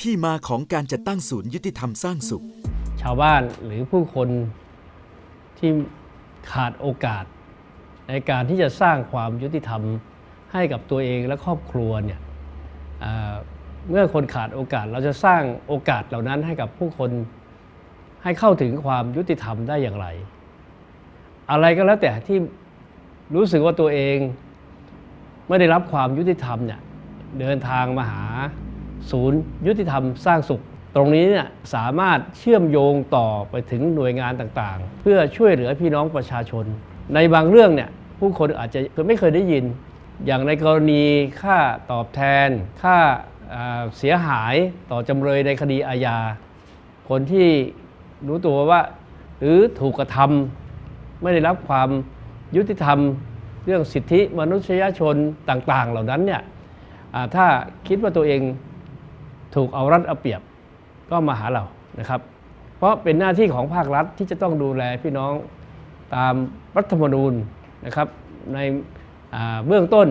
ที่มาของการจัดตั้งศูนย์ยุติธรรมสร้างสุข ชาวบ้านหรือผู้คนที่ขาดโอกาส ในการที่จะสร้างความยุติธรรมให้กับตัวเองและครอบครัวเนี่ยเมื่อคนขาดโอกาสเราจะสร้างโอกาสเหล่านั้นให้กับผู้คนให้เข้าถึงความยุติธรรมได้อย่างไร อะไรก็แล้วแต่ที่รู้สึกว่าตัวเอง ไม่ได้รับความยุติธรรมเนี่ยเดินทางมาหาศูนย์ยุติธรรมสร้างสุข ตรงนี้เนี่ยสามารถเชื่อมโยงต่อไปถึงหน่วยงานต่างๆ เพื่อช่วยเหลือพี่น้องประชาชน ในบางเรื่องเนี่ยผู้คนอาจจะไม่เคยได้ยิน อย่างในกรณีค่าตอบแทน ค่าอ่าเสียหายต่อจำเลยในคดีอาญา คนที่รู้ตัวว่า หรือถูกกระทำไม่ได้รับความยุติธรรม เรื่องสิทธิมนุษยชนต่างๆ เหล่านั้นเนี่ยถ้าคิดว่าตัวเองถูกเอารัดเอาเปรียบก็มาหาเรานะครับ เพราะเป็นหน้าที่ของภาครัฐที่จะต้องดูแลพี่น้องตามรัฐธรรมนูญนะครับในเบื้องต้น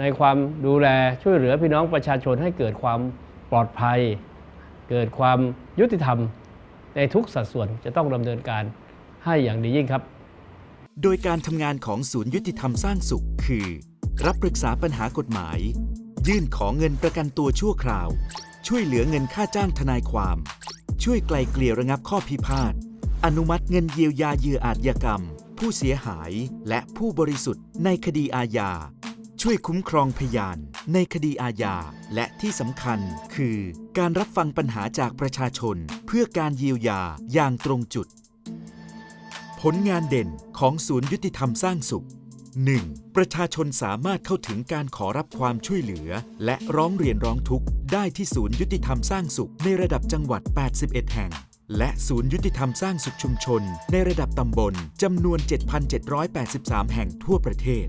ในความดูแลช่วยเหลือพี่น้องประชาชนให้เกิดความปลอดภัย เกิดความยุติธรรมในทุกสัดส่วนจะต้องดำเนินการให้อย่างดียิ่งครับ โดยการทำงานของศูนย์ยุติธรรมสร้างสุข คือ รับปรึกษาปัญหากฎหมาย ยื่นขอเงินประกันตัวชั่วคราว ช่วยเหลือเงินค่าจ้างทนายความ ช่วยไกลเกลี่ยระงับข้อพิพาท อนุมัติเงินเยียวยาเหยื่ออาชญากรรม ผู้เสียหายและผู้บริสุทธิ์ในคดีอาญา ช่วยคุ้มครองพยานในคดีอาญา และที่สำคัญคือ การรับฟังปัญหาจากประชาชน เพื่อการเยียวยาอย่างตรงจุด ผลงานเด่นของศูนย์ยุติธรรมสร้างสุข 1. ประชาชนสามารถเข้าถึงการขอรับความช่วยเหลือ และร้องเรียนร้องทุกข์ ได้ที่ศูนย์ยุติธรรมสร้างสุขในระดับจังหวัด 81 แห่ง และศูนย์ยุติธรรมสร้างสุขชุมชน ในระดับตำบลจำนวน 7,783 แห่งทั่วประเทศ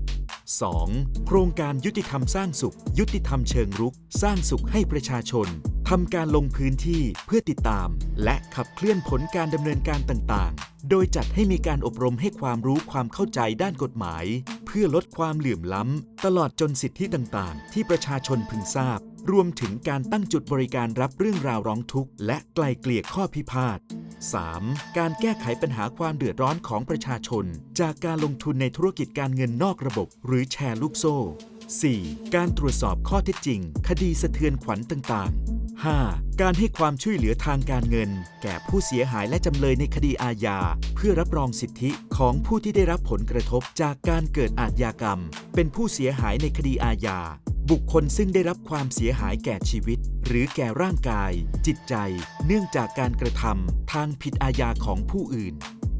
2. โครงการยุติธรรมสร้างสุข ยุติธรรมเชิงรุก สร้างสุขให้ประชาชน ทำการลงพื้นที่เพื่อติดตาม และขับเคลื่อนผลการดำเนินการต่างๆ โดยจัดให้มีการอบรมให้ความรู้ความเข้าใจด้านกฎหมาย เพื่อลดความเหลื่อมล้ำ ตลอดจนสิทธิต่างๆ ที่ประชาชนพึงทราบ รวมถึงการตั้งจุดบริการรับเรื่องราวร้องทุกข์ และไกลเกลี่ยข้อพิพาท 3. การแก้ไขปัญหาความเดือดร้อนของประชาชน จากการลงทุนในธุรกิจการเงินนอกระบบ หรือแชร์ลูกโซ่ 4. การตรวจสอบข้อเท็จจริง คดีสะเทือนขวัญต่างๆ 5. การให้ความช่วยเหลือทางการเงิน แก่ผู้เสียหายและจำเลยในคดีอาญา เพื่อรับรองสิทธิของผู้ที่ได้รับผลกระทบจากการเกิดอาชญากรรม เป็นผู้เสียหายในคดีอาญา บุคคลซึ่งได้รับความเสียหายแก่ชีวิต หรือแก่ร่างกาย จิตใจ เนื่องจากการกระทำทางผิดอาญาของผู้อื่น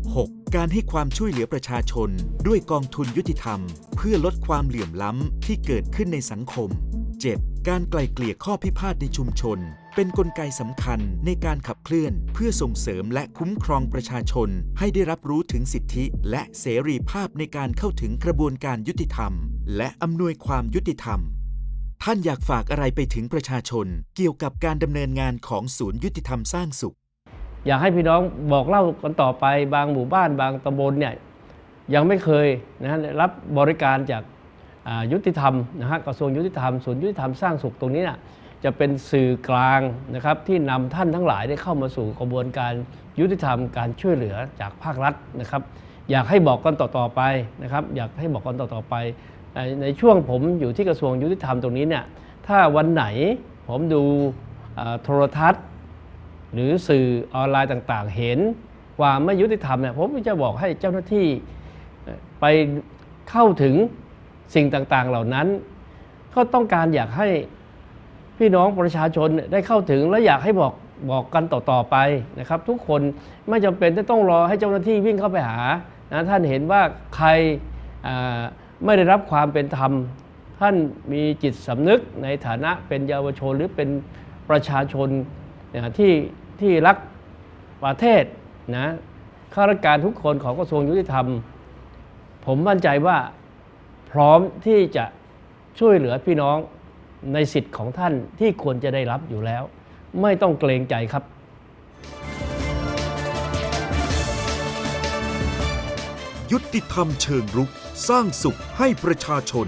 6. การให้ความช่วยเหลือประชาชน ด้วยกองทุนยุติธรรม เพื่อลดความเหลื่อมล้ำที่เกิดขึ้นในสังคม 7. การไกล่เกลี่ยข้อพิพาทในชุมชน เป็นนกลไกสำคัญในการขับเคลื่อน เพื่อส่งเสริมและคุ้มครองประชาชน ให้ได้รับรู้ถึงสิทธิ และเสรีภาพในการเข้าถึงกระบวนการยุติธรรม และอำนวยความยุติธรรม ท่านอยากฝากอะไรไปถึงประชาชน เกี่ยวกับการดำเนินงานของศูนย์ยุติธรรมสร้างสุข อยากให้พี่น้องบอกเล่ากันต่อไปบางหมู่บ้านบางตำบลเนี่ยยังไม่เคยนะรับบริการจาก ยุติธรรมนะฮะกระทรวงยุติธรรมศูนย์ยุติธรรมสร้างสุขตรงนี้น่ะจะเป็นสื่อกลางนะครับที่นำท่านทั้งหลายได้เข้ามาสู่กระบวนการยุติธรรมการช่วยเหลือจากภาครัฐนะครับ อยากให้บอกกันต่อๆไปนะครับ อยากให้บอกกันต่อๆไป ในช่วงผมอยู่ที่กระทรวงยุติธรรมตรงนี้เนี่ยถ้าวันไหนผมดูโทรทัศน์ หรือสื่อออนไลน์ต่างๆ เห็นความไม่ยุติธรรมเนี่ยผมจะบอกให้เจ้าหน้าที่ไปเข้าถึง สิ่งต่างๆเหล่านั้น ก็ต้องการอยากให้พี่น้องประชาชนได้เข้าถึงและอยากให้บอกบอกกันต่อๆไปนะครับ ทุกคนไม่จำเป็นที่ต้องรอให้เจ้าหน้าที่วิ่งเข้าไปหานะท่านเห็นว่าใครไม่ได้รับความเป็นธรรม ท่านมีจิตสำนึกในฐานะเป็นเยาวชนหรือเป็นประชาชนนะที่ที่รักประเทศนะข้าราชการทุกคนของกระทรวงยุติธรรม ผมมั่นใจว่า พร้อมที่จะช่วยเหลือพี่น้องในสิทธิ์ของท่านที่ควรจะได้รับอยู่แล้ว ไม่ต้องเกรงใจครับ ยุติธรรมเชิงรุก สร้างสุขให้ประชาชน